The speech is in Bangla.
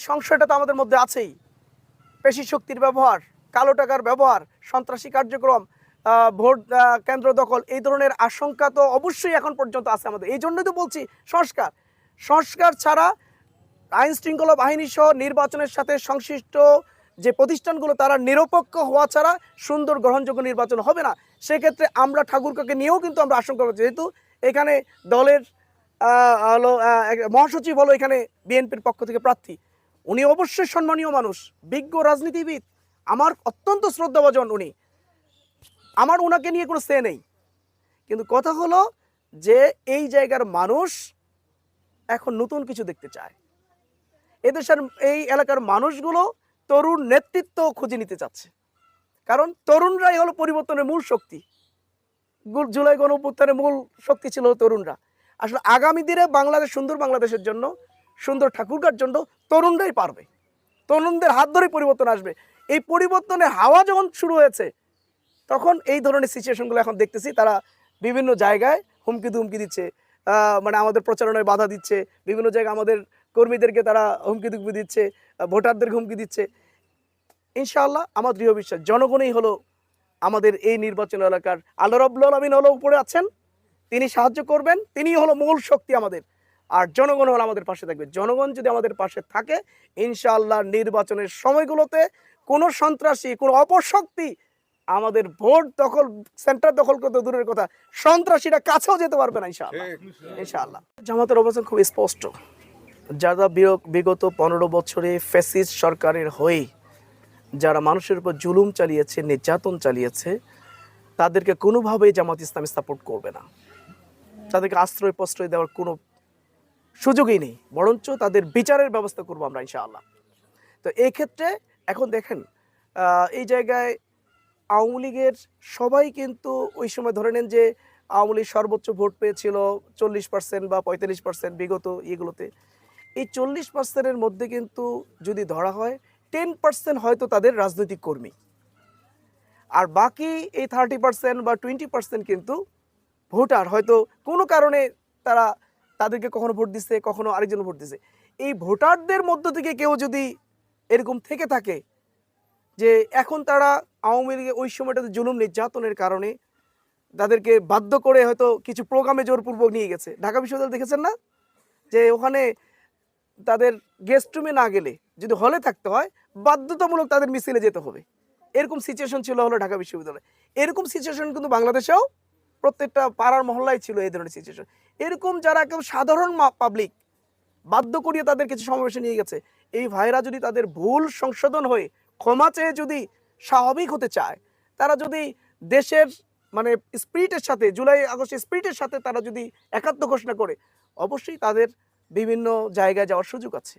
সংশয়টা তো আমাদের মধ্যে আছেই। পেশি শক্তির ব্যবহার, কালো টাকার ব্যবহার, সন্ত্রাসী কার্যক্রম ভোট কেন্দ্র দখল, এই ধরনের আশঙ্কা তো অবশ্যই এখন পর্যন্ত আছে আমাদের। এই জন্যই তো বলছি, সংস্কার। সংস্কার ছাড়া আইন শৃঙ্খলা বাহিনী সহ নির্বাচনের সাথে সংশ্লিষ্ট যে প্রতিষ্ঠানগুলো, তারা নিরপেক্ষ হওয়া ছাড়া সুন্দর গ্রহণযোগ্য নির্বাচন হবে না। সেক্ষেত্রে আমরা ঠাকুরকাকে নিয়েও কিন্তু আমরা আশঙ্কা করছি। যেহেতু এখানে দলের হলো মহাসচিব হলো এখানে বিএনপির পক্ষ থেকে প্রার্থী। উনি অবশ্যই সম্মানীয় মানুষ, বিজ্ঞ রাজনীতিবিদ। আমার অত্যন্ত শ্রদ্ধাভাজন উনি। আমার ওনাকে নিয়ে কোনো সে নেই। কিন্তু কথা হলো যে এই জায়গার মানুষ এখন নতুন কিছু দেখতে চায়। এদেশের এই এলাকার মানুষগুলো তরুণ নেতৃত্ব খুঁজে নিতে চাচ্ছে। কারণ তরুণরাই হলো পরিবর্তনের মূল শক্তি। জুলাই গণ মূল শক্তি ছিল তরুণরা। আসলে আগামী দিনে বাংলাদেশ, সুন্দর বাংলাদেশের জন্য সুন্দর ঠাকুরকার জন্য তরুণরাই পারবে। তরুণদের হাত ধরেই পরিবর্তন আসবে। এই পরিবর্তনের হাওয়া যখন শুরু হয়েছে তখন এই ধরনের সিচুয়েশনগুলো এখন দেখতেছি। তারা বিভিন্ন জায়গায় হুমকি ধুমকি দিচ্ছে মানে আমাদের প্রচারণায় বাধা দিচ্ছে। বিভিন্ন জায়গায় আমাদের কর্মীদেরকে তারা হুমকি দুমকি দিচ্ছে আহ, ভোটারদেরকে হুমকি দিচ্ছে। ইনশাআল্লাহ আমার দৃঢ় বিশ্বাস জনগণই হলো আমাদের এই নির্বাচন এলাকার। আল্লাহ রব্বুল আলমিন হলো উপরে আছেন তিনি সাহায্য করবেন তিনি হলো মূল শক্তি আমাদের। আর জনগণ হলো আমাদের পাশে থাকবে। জনগণ যদি আমাদের পাশে থাকে ইনশাআল্লাহ নির্বাচনের সময়গুলোতে কোনো সন্ত্রাসী কোনো অপশক্তি আমাদের ভোট দখল সেন্টার দখল করতে দূরের কথা সন্ত্রাসীরা কাছেও যেতে পারবে না ইনশাআল্লাহ। ইনশাআল্লাহ। জামাতের অবস্থান খুব স্পষ্ট। যারা বিগ- বিগত পনেরো বছরে ফ্যাসিস্ট সরকারের হয়ে যারা মানুষের উপর জুলুম চালিয়েছে নির্যাতন চালিয়েছে তাদেরকে কোনোভাবেই জামাত ইসলামী সাপোর্ট করবে না। তাদেরকে আশ্রয় প্রশ্রয় দেওয়ার কোনো সুযোগই নেই, বরঞ্চ তাদের বিচারের ব্যবস্থা করব আমরা ইনশাআল্লাহ। তো এই ক্ষেত্রে এখন দেখেন এই জায়গায় আওয়ামী লীগের সবাই কিন্তু ওই সময় ধরে নেন যে আওয়ামী লীগ সর্বোচ্চ ভোট পেয়েছিল চল্লিশ পার্সেন্ট বা পঁয়তাল্লিশ পার্সেন্ট বিগত ইয়েগুলোতে। এই চল্লিশ পার্সেন্টের মধ্যে কিন্তু যদি ধরা হয় টেন পার্সেন্ট হয়তো তাদের রাজনৈতিক কর্মী। আর বাকি এই থার্টি পার্সেন্ট বা টোয়েন্টি পার্সেন্ট কিন্তু ভোটার, হয়তো কোনো কারণে তারা তাদেরকে কখনো ভোট দিচ্ছে কখনো আরেকজন ভোট দিচ্ছে এই ভোটারদের মধ্য থেকে কেউ যদি এরকম থেকে থাকে যে এখন তারা আওয়ামী লীগের ওই সময়টাতে জুলুম নির্যাতনের কারণে তাদেরকে বাধ্য করে হয়তো কিছু প্রোগ্রামে জোরপূর্বক নিয়ে গেছে। ঢাকা বিশ্ববিদ্যালয় দেখেছেন না? যে ওখানে তাদের গেস্ট রুমে না গেলে যদি হলে থাকতে হয়, বাধ্যতামূলক তাদের মিছিলে যেতে হবে। এরকম সিচুয়েশন ছিল হলো ঢাকা বিশ্ববিদ্যালয়। এরকম সিচুয়েশন কিন্তু বাংলাদেশেও প্রত্যেকটা পাড়ার মহল্লায় ছিল এই ধরনের সিচুয়েশন এরকম যারা একদম সাধারণ পাবলিক বাধ্য করিয়ে তাদের কিছু সমাবেশে নিয়ে গেছে, এই ভাইরা যদি তাদের ভুল সংশোধন হয়ে ক্ষমা চেয়ে যদি স্বাভাবিক হতে চায়, তারা যদি দেশের মানে স্পিরিটের সাথে, জুলাই আগস্ট স্পিরিটের সাথে তারা যদি একাত্ম ঘোষণা করে, অবশ্যই তাদের বিভিন্ন জায়গায় যাওয়ার সুযোগ আছে।